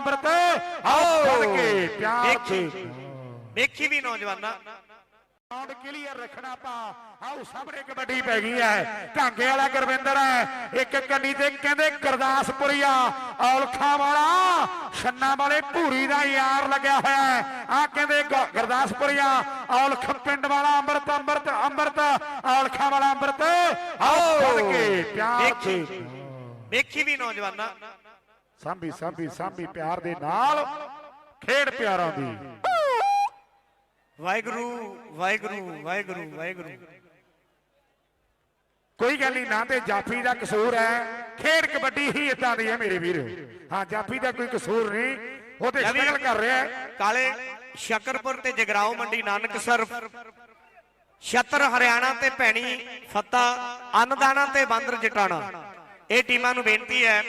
ਅੰਮ੍ਰਿਤ ਆਓ ਫੜ ਕੇ ਪਿਆਰ ਵੇਖੀ ਦੇ ਵੇਖੀ ਵੀ ਨੌਜਵਾਨਾਂ। ਰਾਉਂਡ ਕਲੀਅਰ ਰੱਖਣਾ ਪਾ ਆਓ ਸਾਹਮਣੇ ਕਬੱਡੀ ਪੈ ਗਈ ਹੈ। ਢਾਂਗੇ ਵਾਲਾ ਗੁਰਵਿੰਦਰ ਹੈ। ਇੱਕ ਕੰਨੀ ਤੇ ਕਹਿੰਦੇ ਗੁਰਦਾਸਪੁਰੀਆ ਔਲਖਾਂ ਵਾਲਾ ਛੰਨਾ ਵਾਲੇ ਭੂਰੀ ਦਾ ਯਾਰ ਲੱਗਿਆ ਹੋਇਆ ਹੈ। ਆ ਕਹਿੰਦੇ ਗੁਰਦਾਸਪੁਰੀਆ ਔਲਖ ਪਿੰਡ ਵਾਲਾ ਅੰਮ੍ਰਿਤ ਅੰਮ੍ਰਿਤ ਅੰਮ੍ਰਿਤ। ਔਲਖਾਂ ਵਾਲਾ ਅੰਮ੍ਰਿਤ। ਆਓ ਕੇ ਪਿਆਰ ਵੇਖੀ ਦੇ ਵੇਖੀ ਵੀ ਨੌਜਵਾਨਾਂ। ਸਾਂਭੀ ਸਾਂਭੀ ਸਾਂਭੀ ਪਿਆਰ ਦੇ ਨਾਲ ਖੇਡ ਪਿਆਰਾਂ ਦੀ। ਵਾਹਿਗੁਰੂ ਵਾਹਿਗੁਰੂ ਵਾਹਿਗੁਰੂ ਵਾਹਿਗੁਰੂ। ਕੋਈ ਗੱਲ ਨਹੀਂ ਨਾ ਤੇ ਜਾਫੀ ਦਾ ਕਸੂਰ ਹੈ। ਖੇਡ ਕਬੱਡੀ ਹੀ ਇਦਾਂ ਦੀ ਹੈ ਮੇਰੇ ਵੀਰ। ਹਾਂ ਜਾਫੀ ਦਾ ਕੋਈ ਕਸੂਰ ਨਹੀਂ। ਉਹ ਤੇ ਲੈ ਵੀ- ਸਟਰਗਲ ਕਰ ਰਿਹਾ ਹੈ। ਕਾਲੇ ਸ਼ਕਰਪੁਰ ਤੇ ਜਗਰਾਉ ਮੰਡੀ ਨਾਨਕਸਰ ਛਤਰ ਹਰਿਆਣਾ ਤੇ ਭੈਣੀ ਫੱਤਾ ਅੰਨਦਾਨਾ ਤੇ ਬਾਂਦਰ ਜਟਾਣਾ। ਇਹ ਟੀਮਾਂ ਨੂੰ ਬੇਨਤੀ ਹੈ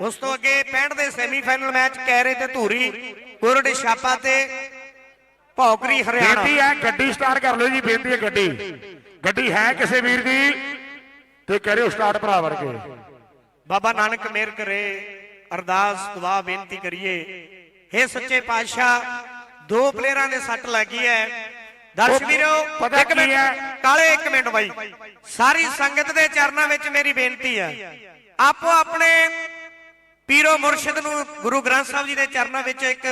ਉਸ ਤੋਂ ਅੱਗੇ 65 ਦੇ ਸੈਮੀਫਾਈਨਲ ਮੈਚ ਕੈਰੇ ਤੇ ਧੂਰੀ ਕੁਰੜ ਛਾਪਾ ਤੇ ਭੌਕਰੀ ਹਰਿਆਣਾ। ਬੇਨਤੀ ਹੈ ਗੱਡੀ ਸਟਾਰਟ ਕਰ ਲਓ ਜੀ ਬੇਨਤੀ ਹੈ ਗੱਡੀ। ਗੱਡੀ ਹੈ ਕਿਸੇ ਵੀਰ ਦੀ ਤੇ ਕਰਿਓ ਸਟਾਰਟ ਭਰਾ ਵੜ ਕੇ ਬਾਬਾ ਨਾਨਕ ਮਿਹਰ ਕਰੇ ਅਰਦਾਸ ਦੁਆ ਬੇਨਤੀ ਕਰੀਏ। हे ਸੱਚੇ ਪਾਤਸ਼ਾਹ ਦੋ ਪਲੇਅਰਾਂ ਦੇ ਸੱਟ ਲੱਗੀ ਹੈ। ਦਰਸ਼ ਉਹ ਵੀਰੋ ਪਤਾ ਇੱਕ ਕੀ ਮਿੰਟ? ਕਾਲੇ ਇੱਕ ਮਿੰਟ ਬਾਈ। ਸਾਰੀ ਸੰਗਤ ਦੇ ਚਰਨਾਂ ਵਿੱਚ ਮੇਰੀ ਬੇਨਤੀ ਹੈ। ਆਪੋ ਆਪਣੇ ਪੀਰੋ ਮੁਰਸ਼ਿਦ ਨੂੰ ਗੁਰੂ ਗ੍ਰੰਥ ਸਾਹਿਬ ਜੀ ਦੇ ਚਰਨਾਂ ਵਿੱਚ ਇੱਕ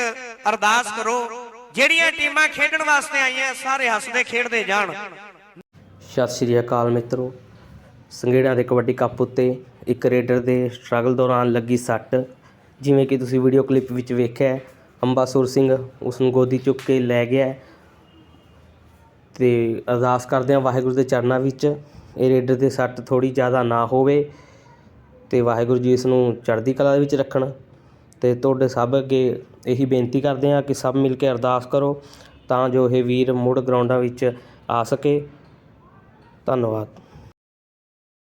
ਅਰਦਾਸ ਕਰੋ, ਜਿਹੜੀਆਂ ਟੀਮਾਂ ਖੇਡਣ ਵਾਸਤੇ ਆਈਆਂ, ਸਾਰੇ ਹੱਸਦੇ, ਖੇਡਦੇ ਜਾਣ। ਸਤਿ ਸ਼੍ਰੀ ਅਕਾਲ ਮਿੱਤਰੋ। ਸੰਗੇੜਾਂ ਦੇ ਕਬੱਡੀ ਕੱਪ ਉੱਤੇ ਇੱਕ ਰੇਡਰ ਦੇ ਸਟਰਗਲ ਦੌਰਾਨ ਲੱਗੀ ਸੱਟ। ਜਿਵੇਂ ਕਿ ਤੁਸੀਂ ਵੀਡੀਓ ਕਲਿੱਪ ਵਿੱਚ ਵੇਖਿਆ ਅੰਬਾਸੁਰ ਸਿੰਘ ਉਸ ਨੂੰ ਗੋਦੀ ਚੁੱਕ ਕੇ ਲੈ ਗਿਆ ਤੇ ਅਰਦਾਸ ਕਰਦੇ ਹਾਂ ਵਾਹਿਗੁਰੂ ਦੇ ਚਰਨਾਂ ਵਿੱਚ, ਇਹ ਰੇਡਰ ਦੇ ਸੱਟ ਥੋੜੀ ਜ਼ਿਆਦਾ ਨਾ ਹੋਵੇ। ਅਤੇ ਵਾਹਿਗੁਰੂ ਜੀ ਇਸ ਨੂੰ ਚੜ੍ਹਦੀ ਕਲਾ ਦੇ ਵਿੱਚ ਰੱਖਣ। ਅਤੇ ਤੁਹਾਡੇ ਸਭ ਅੱਗੇ ਇਹੀ ਬੇਨਤੀ ਕਰਦੇ ਹਾਂ ਕਿ ਸਭ ਮਿਲ ਕੇ ਅਰਦਾਸ ਕਰੋ ਤਾਂ ਜੋ ਇਹ ਵੀਰ ਮੁੜ ਗਰਾਊਂਡਾਂ ਵਿੱਚ ਆ ਸਕੇ। ਧੰਨਵਾਦ।